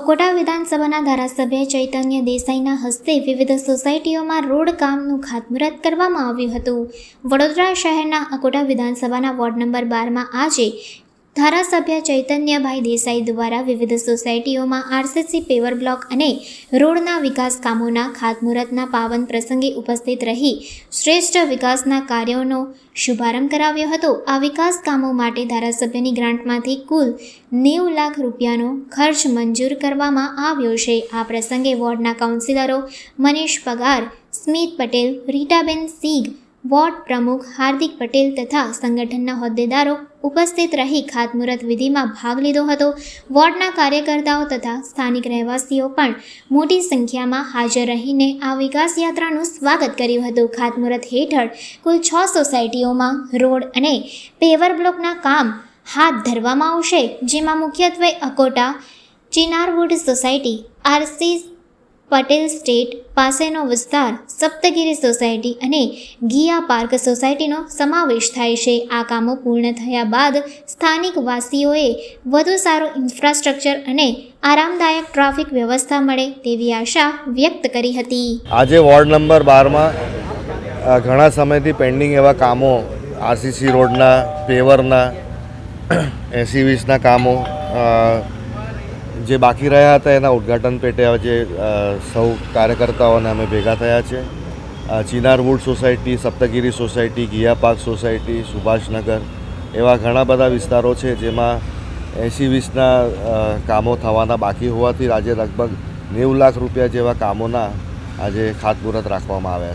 અકોટા વિધાનસભાના ધારાસભ્ય ચૈતન્ય દેસાઈના હસ્તે વિવિધ સોસાયટીઓમાં રોડ કામનું ખાતમુહૂર્ત કરવામાં આવ્યું હતું. વડોદરા શહેરના અકોટા વિધાનસભાના વોર્ડ નંબર બારમાં આજે ધારાસભ્ય ચૈતન્યભાઈ દેસાઈ દ્વારા વિવિધ સોસાયટીઓમાં આરસીસી પેવર બ્લોક અને રોડના વિકાસ કામોના ખાતમુહૂર્તના પાવન પ્રસંગે ઉપસ્થિત રહી શ્રેષ્ઠ વિકાસના કાર્યોનો શુભારંભ કરાવ્યો હતો. આ વિકાસ કામો માટે ધારાસભ્યની ગ્રાન્ટમાંથી કુલ નેવું લાખ રૂપિયાનો ખર્ચ મંજૂર કરવામાં આવ્યો છે. આ પ્રસંગે વોર્ડના કાઉન્સિલરો મનીષ પગાર, સ્મિત પટેલ, રીટાબેન સિંઘ વોર્ડ પ્રમુખ હાર્દિક પટેલ તથા સંગઠનના હોદ્દેદારો ઉપસ્થિત રહી ખાતમુહૂર્ત વિધિમાં ભાગ લીધો હતો. વોર્ડના કાર્યકર્તાઓ તથા સ્થાનિક રહેવાસીઓ પણ મોટી સંખ્યામાં હાજર રહીને આ વિકાસ યાત્રાનું સ્વાગત કર્યું હતું. ખાતમુહૂર્ત હેઠળ કુલ છ સોસાયટીઓમાં રોડ અને પેવર બ્લોકના કામ હાથ ધરવામાં આવશે, જેમાં મુખ્યત્વે Akota Chinarwood society, RC Patel estate પાસેનો વિસ્તાર સપ્તગીરી સોસાયટી અને ગિયા પાર્ક સોસાયટીનો સમાવેશ થાય છે. આ કામો પૂર્ણ થયા બાદ સ્થાનિક વાસીઓએ વધુ સારું ઇન્ફ્રાસ્ટ્રક્ચર અને આરામદાયક ટ્રાફિક વ્યવસ્થા મળે તેવી આશા વ્યક્ત કરી હતી. આજે વોર્ડ નંબર બારમાં ઘણા સમયથી પેન્ડિંગ એવા કામો, આરસીસી રોડના, પેવરના, એસી વીસના કામો જે બાકી રહ્યા હતા એના ઉદ્ઘાટન પેટે અ, સૌ કાર્યકર્તાઓને અમે ભેગા થયા છે. Chinar wood society Saptagiri society ગિયા park society Subhashnagar એવા ઘણા બધા વિસ્તારો છે જેમાં એંસી વીસના કામો થવાના બાકી હોવાથી આજે લગભગ નેવું લાખ રૂપિયા જેવા કામોના આજે ખાતમુહૂર્ત રાખવામાં આવ્યા છે